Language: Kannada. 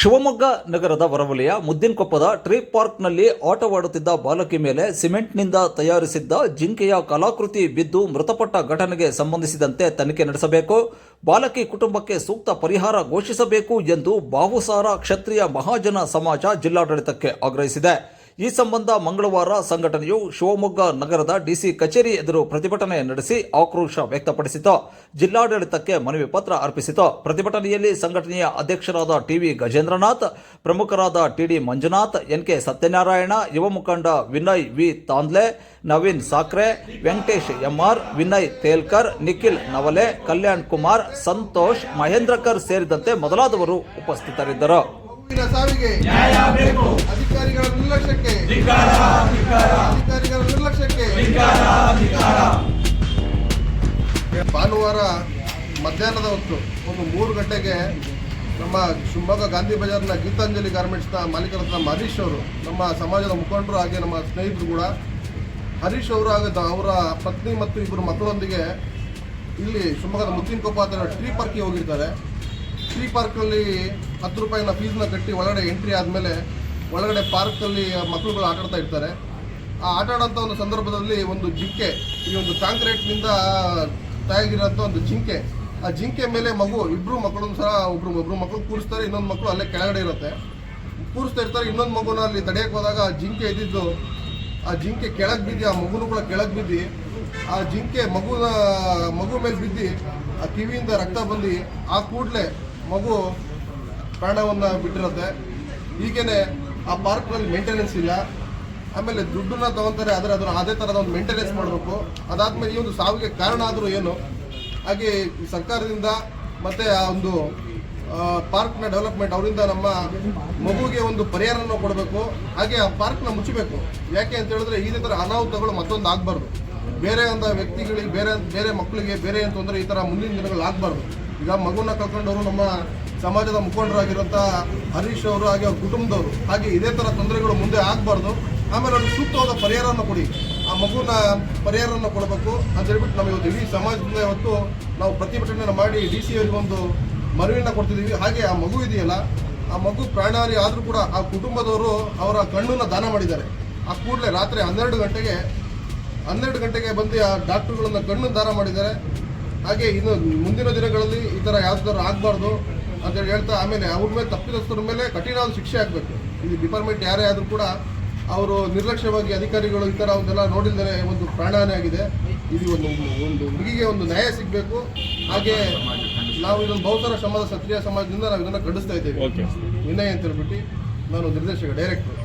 ಶಿವಮೊಗ್ಗ ನಗರದ ಹೊರವಲಯ ಮುದ್ದಿನಕೊಪ್ಪದ ಟ್ರೀ ಪಾರ್ಕ್ನಲ್ಲಿ ಆಟವಾಡುತ್ತಿದ್ದ ಬಾಲಕಿ ಮೇಲೆ ಸಿಮೆಂಟ್ನಿಂದ ತಯಾರಿಸಿದ್ದ ಜಿಂಕೆಯ ಕಲಾಕೃತಿ ಬಿದ್ದು ಮೃತಪಟ್ಟ ಘಟನೆಗೆ ಸಂಬಂಧಿಸಿದಂತೆ ತನಿಖೆ ನಡೆಸಬೇಕು. ಬಾಲಕಿ ಕುಟುಂಬಕ್ಕೆ ಸೂಕ್ತ ಪರಿಹಾರ ಘೋಷಿಸಬೇಕು ಎಂದು ಬಾಹುಸಾರ ಕ್ಷತ್ರಿಯ ಮಹಾಜನ ಸಮಾಜ ಜಿಲ್ಲಾಡಳಿತಕ್ಕೆ ಆಗ್ರಹಿಸಿದೆ. ಈ ಸಂಬಂಧ ಮಂಗಳವಾರ ಸಂಘಟನೆಯು ಶಿವಮೊಗ್ಗ ನಗರದ ಡಿಸಿ ಕಚೇರಿ ಎದುರು ಪ್ರತಿಭಟನೆ ನಡೆಸಿ ಆಕ್ರೋಶ ವ್ಯಕ್ತಪಡಿಸಿತು ಜಿಲ್ಲಾಡಳಿತಕ್ಕೆ ಮನವಿ ಪತ್ರ ಅರ್ಪಿಸಿತು ಪ್ರತಿಭಟನೆಯಲ್ಲಿ ಸಂಘಟನೆಯ ಅಧ್ಯಕ್ಷರಾದ ಟಿವಿ ಗಜೇಂದ್ರನಾಥ್, ಪ್ರಮುಖರಾದ ಟಿಡಿ ಮಂಜುನಾಥ್, ಎನ್ಕೆ ಸತ್ಯನಾರಾಯಣ, ಯುವ ಮುಖಂಡ Vinay V. Tandle, Naveen Sakre, Venkatesh M R, Vinay Telkar, Nikhil Navale, Kalyan Kumar, Santosh, Mahendrakar ಸೇರಿದಂತೆ ಮೊದಲಾದವರು ಉಪಸ್ಥಿತರಿದ್ದರು. ಅಧಿಕಾರಿಗಳ ನಿರ್ಲಕ್ಷ್ಯಕ್ಕೆ. ಅಧಿಕಾರಿಗಳ ನಿರ್ಲಕ್ಷ್ಯಕ್ಕೆ. ಭಾನುವಾರ ಮಧ್ಯಾಹ್ನದ ಹೊತ್ತು ಒಂದು ಮೂರು ಗಂಟೆಗೆ ನಮ್ಮ ಶಿವಮೊಗ್ಗ ಗಾಂಧಿ ಬಜಾರ್ನ ಗೀತಾಂಜಲಿ ಗಾರ್ಮೆಂಟ್ಸ್ನ ಮಾಲೀಕರತ್ನ ನಮ್ಮ ಹರೀಶ್ ಅವರು ನಮ್ಮ ಸಮಾಜದ ಮುಖಂಡರು ಹಾಗೆ ನಮ್ಮ ಸ್ನೇಹಿತರು ಕೂಡ ಹರೀಶ್ ಅವರು ಹಾಗೆ ಅವರ ಪತ್ನಿ ಮತ್ತು ಇಬ್ಬರು ಮಕ್ಕಳೊಂದಿಗೆ ಇಲ್ಲಿ ಶಿವಮೊಗ್ಗದ ಮುತ್ತಿನಕೊಪ್ಪ ಹತ್ತಿರ ಟ್ರೀ ಪಾರ್ಕಿಗೆ ಹೋಗಿರ್ತಾರೆ. ಟ್ರೀ ಪಾರ್ಕಲ್ಲಿ ಹತ್ತು ರೂಪಾಯಿನ ಫೀಸ್ನ ಕಟ್ಟಿ ಒಳಗಡೆ ಎಂಟ್ರಿ ಆದಮೇಲೆ ಒಳಗಡೆ ಪಾರ್ಕಲ್ಲಿ ಮಕ್ಕಳುಗಳು ಆಟ ಆಡ್ತಾ ಇರ್ತಾರೆ. ಆ ಆಟ ಆಡೋಂಥ ಒಂದು ಸಂದರ್ಭದಲ್ಲಿ ಒಂದು ಜಿಂಕೆ, ಈ ಒಂದು ಕಾಂಕ್ರೀಟ್ನಿಂದ ತಯಾಗಿರೋಂಥ ಒಂದು ಜಿಂಕೆ. ಆ ಜಿಂಕೆ ಮೇಲೆ ಮಗು ಇಬ್ಬರು ಮಕ್ಕಳು ಸಹ ಒಬ್ರು ಒಬ್ರು ಮಕ್ಕಳು ಕೂರಿಸ್ತಾರೆ, ಇನ್ನೊಂದು ಮಕ್ಕಳು ಅಲ್ಲೇ ಕೆಳಗಡೆ ಇರುತ್ತೆ. ಕೂರಿಸ್ತಾ ಇರ್ತಾರೆ, ಇನ್ನೊಂದು ಮಗುನ ಅಲ್ಲಿ ತಡೆಯಕ್ಕೆ ಹೋದಾಗ ಆ ಜಿಂಕೆ ಇದ್ದಿದ್ದು, ಆ ಜಿಂಕೆ ಕೆಳಗೆ ಬಿದ್ದು, ಆ ಮಗುನು ಕೂಡ ಕೆಳಗೆ ಬಿದ್ದು, ಆ ಜಿಂಕೆ ಮಗುನ, ಮಗು ಮೇಲೆ ಬಿದ್ದು, ಆ ಕಿವಿಯಿಂದ ರಕ್ತ ಬಂದು ಆ ಕೂಡಲೇ ಮಗು ಪ್ರಾಣವನ್ನು ಬಿಟ್ಟಿರುತ್ತೆ. ಹೀಗೇನೆ ಆ ಪಾರ್ಕ್ನಲ್ಲಿ ಮೇಂಟೆನೆನ್ಸ್ ಇಲ್ಲ. ಆಮೇಲೆ ದುಡ್ಡನ್ನ ತಗೊಂತಾರೆ, ಆದರೆ ಅದರ ಅದೇ ಥರದ ಒಂದು ಮೇಂಟೆನೆನ್ಸ್ ಮಾಡಬೇಕು. ಅದಾದ್ಮೇಲೆ ಈ ಒಂದು ಸಾವಿಗೆ ಕಾರಣ ಆದರೂ ಏನು? ಹಾಗೆ ಸರ್ಕಾರದಿಂದ ಮತ್ತೆ ಆ ಒಂದು ಪಾರ್ಕ್ನ ಡೆವಲಪ್ಮೆಂಟ್ ಅವರಿಂದ ನಮ್ಮ ಮಗುಗೆ ಒಂದು ಪರಿಹಾರನ ಕೊಡಬೇಕು. ಹಾಗೆ ಆ ಪಾರ್ಕ್ನ ಮುಚ್ಚಬೇಕು. ಯಾಕೆ ಅಂತ ಹೇಳಿದ್ರೆ ಇದೇ ಥರ ಅನಾಹುತಗಳು ಮತ್ತೊಂದು ಆಗಬಾರ್ದು. ಬೇರೆ ಒಂದು ವ್ಯಕ್ತಿಗಳಿಗೆ, ಬೇರೆ ಬೇರೆ ಮಕ್ಕಳಿಗೆ ಬೇರೆ ಅಂತಂದ್ರೆ ಈ ಥರ ಮುಂದಿನ ದಿನಗಳು ಆಗಬಾರ್ದು. ಈಗ ಮಗುನ ಕಳ್ಕೊಂಡವರು ನಮ್ಮ ಸಮಾಜದ ಮುಖಂಡರಾಗಿರುವಂಥ ಹರೀಶ್ ಅವರು ಹಾಗೆ ಅವ್ರ ಕುಟುಂಬದವರು. ಹಾಗೆ ಇದೇ ಥರ ತೊಂದರೆಗಳು ಮುಂದೆ ಆಗಬಾರ್ದು. ಆಮೇಲೆ ಅವ್ರಿಗೆ ಸೂಕ್ತವಾದ ಪರಿಹಾರವನ್ನು ಕೊಡಿ. ಆ ಮಗುನ ಪರಿಹಾರವನ್ನು ಕೊಡಬೇಕು ಅಂತ ಹೇಳ್ಬಿಟ್ಟು ನಾವು ಇವತ್ತು ಇಡೀ ಸಮಾಜದಿಂದ ಇವತ್ತು ನಾವು ಪ್ರತಿಭಟನೆ ಮಾಡಿ ಡಿ ಸಿ ಅವರಿಗೆ ಒಂದು ಮನವಿಯನ್ನು ಕೊಡ್ತಿದ್ದೀವಿ ಹಾಗೆ ಆ ಮಗು ಇದೆಯಲ್ಲ, ಆ ಮಗು ಪ್ರಾಣಹಾನಿ ಆದರೂ ಕೂಡ ಆ ಕುಟುಂಬದವರು ಅವರ ಕಣ್ಣನ್ನು ದಾನ ಮಾಡಿದ್ದಾರೆ. ಆ ಕೂಡಲೇ ರಾತ್ರಿ ಹನ್ನೆರಡು ಗಂಟೆಗೆ ಹನ್ನೆರಡು ಗಂಟೆಗೆ ಬಂದು ಆ ಡಾಕ್ಟರ್ಗಳನ್ನ ಕಣ್ಣು ದಾನ ಮಾಡಿದ್ದಾರೆ. ಹಾಗೆ ಇನ್ನು ಮುಂದಿನ ದಿನಗಳಲ್ಲಿ ಈ ಥರ ಯಾವ್ದಾದ್ರು ಆಗಬಾರ್ದು ಅಂತೇಳಿ ಹೇಳ್ತಾ ಆಮೇಲೆ ಅವ್ರ ಮೇಲೆ ತಪ್ಪಿತಸ್ಥರ ಮೇಲೆ ಕಠಿಣವಾದ ಶಿಕ್ಷೆ ಆಗಬೇಕು. ಈ ಡಿಪಾರ್ಟ್ಮೆಂಟ್ ಯಾರೇ ಆದರೂ ಕೂಡ ಅವರು ನಿರ್ಲಕ್ಷ್ಯವಾಗಿ ಅಧಿಕಾರಿಗಳು ಈ ಥರ ಒಂದೆಲ್ಲ ನೋಡಿದರೆ ಒಂದು ಪ್ರಾಣಹಾನಿ ಆಗಿದೆ. ಇದು ಒಂದು ಒಂದು ಹುಡುಗಿಗೆ ಒಂದು ನ್ಯಾಯ ಸಿಗಬೇಕು. ಹಾಗೆ ನಾವು ಇದೊಂದು ಬಹುತರ ಸಮಾಜ ಸತ್ರಿಯ ಸಮಾಜದಿಂದ ನಾವು ಇದನ್ನು ಖಂಡಿಸ್ತಾ ಇದ್ದೇವೆ. ವಿನಯ್ ಅಂತ ಹೇಳ್ಬಿಟ್ಟು ನಾನು ನಿರ್ದೇಶಕ ಡೈರೆಕ್ಟರ್.